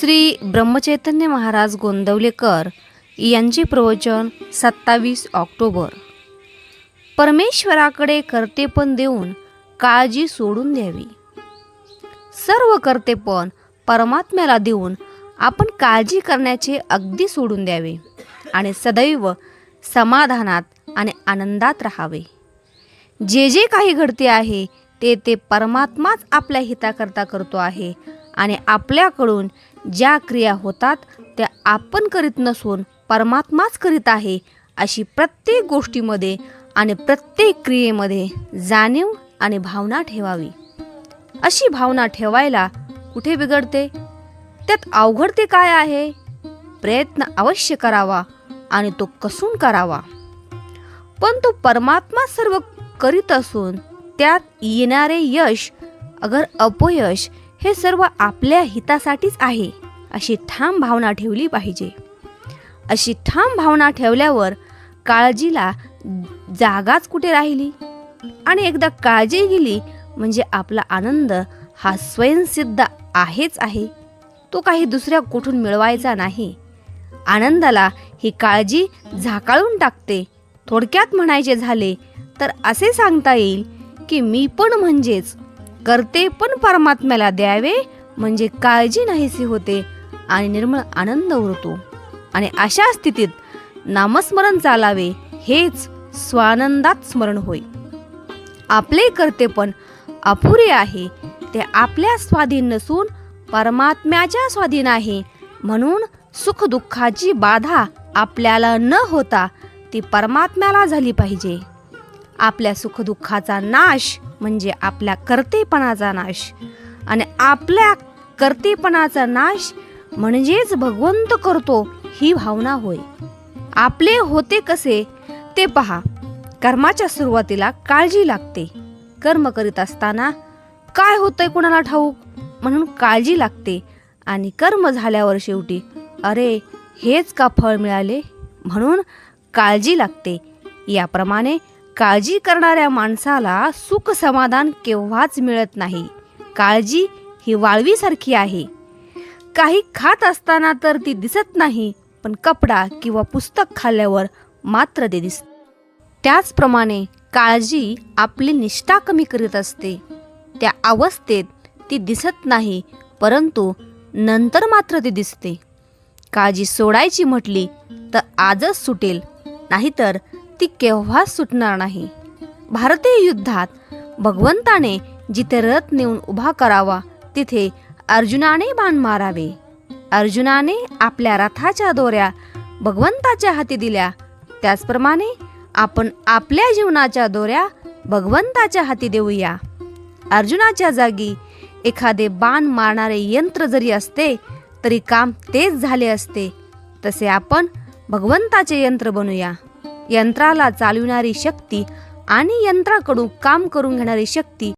श्री ब्रह्मचैतन्य महाराज गोंदवलेकर यांचे प्रवचन सत्तावीस ऑक्टोबर. परमेश्वराकडे कर्तेपण देऊन काळजी सोडून द्यावी. सर्व कर्तेपण परमात्म्याला देऊन आपण काळजी करण्याचे अगदी सोडून द्यावे आणि सदैव समाधानात आणि आनंदात राहावे. जे जे काही घडते आहे ते ते परमात्माच आपल्या हिताकरता करतो आहे आणि आपल्याकडून ज्या क्रिया होतात त्या आपण करीत नसून परमात्माच करीत आहे अशी प्रत्येक गोष्टीमध्ये आणि प्रत्येक क्रियेमध्ये जाणीव आणि भावना ठेवावी. अशी भावना ठेवायला कुठे बिघडते? त्यात अवघड ते काय आहे? प्रयत्न अवश्य करावा आणि तो कसून करावा. पण तो परमात्मा सर्व करीत असून त्यात येणारे यश अगर अपयश हे सर्व आपल्या हितासाठीच आहे. अशी ठाम भावना ठेवली पाहिजे. अशी ठाम भावना ठेवल्यावर काळजीला जागाच कुठे राहिली? आणि एकदा काळजी गेली म्हणजे आपला आनंद हा स्वयंसिद्ध आहेच आहे. तो काही दुसऱ्या कुठून मिळवायचा नाही. आनंदाला ही काळजी झाकाळून टाकते. थोडक्यात म्हणायचे झाले तर असे सांगता येईल की मी पण म्हणजेच करते पण परमात्म्याला द्यावे म्हणजे काळजी नाहीशी होते. आणि निर्मळ आनंद उरतो. आणि अशा स्थितीत नामस्मरण चालावे हेच स्वानंदात स्मरण होय. आपले कर्तेपण अपुरे आहे ते आपल्या स्वाधीन नसून परमात्म्याच्या स्वाधीन आहे. म्हणून सुख दुःखाची बाधा आपल्याला न होता ती परमात्म्याला झाली पाहिजे. आपल्या सुखदुःखाचा नाश म्हणजे आपल्या कर्तेपणाचा नाश. आणि आपल्या कर्तेपणाचा नाश म्हणजेच भगवंत करतो ही भावना होय. आपले होते कसे ते पहा. कर्माच्या सुरुवातीला काळजी लागते. कर्म करीत असताना काय होतंय कुणाला ठाऊक? म्हणून काळजी लागते. आणि कर्म झाल्यावर शेवटी अरे हेच का फळ मिळाले? म्हणून काळजी लागते. याप्रमाणे काळजी करणाऱ्या माणसाला सुख समाधान केव्हाच मिळत नाही. काळजी ही वाळवीसारखी आहे. काही खात असताना तर ती दिसत नाही पण कपडा किंवा पुस्तक खाल्ल्यावर मात्र ते दिसत त्याचप्रमाणे काळजी आपली निष्ठा कमी करीत असते. त्या अवस्थेत ती दिसत नाही परंतु नंतर मात्र ती दिसते. काळजी सोडायची म्हटली तर आजच सुटेल नाहीतर ती केव्हाच सुटणार नाही. भारतीय युद्धात भगवंताने जिथे रथ नेऊन उभा करावा तिथे अर्जुनाने बाण मारावे. अर्जुनाने आपल्या रथाच्या दोऱ्या भगवंताच्या हाती दिल्या. त्याचप्रमाणे आपण आपल्या जीवनाच्या दोऱ्या भगवंताच्या हाती देऊया. अर्जुनाच्या जागी एखादे बाण मारणारे यंत्र जरी असते तरी काम तेच झाले असते. तसे आपण भगवंताचे यंत्र बनूया. यंत्राला चालविणारी शक्ती आणि यंत्राकडून काम करून घेणारी शक्ती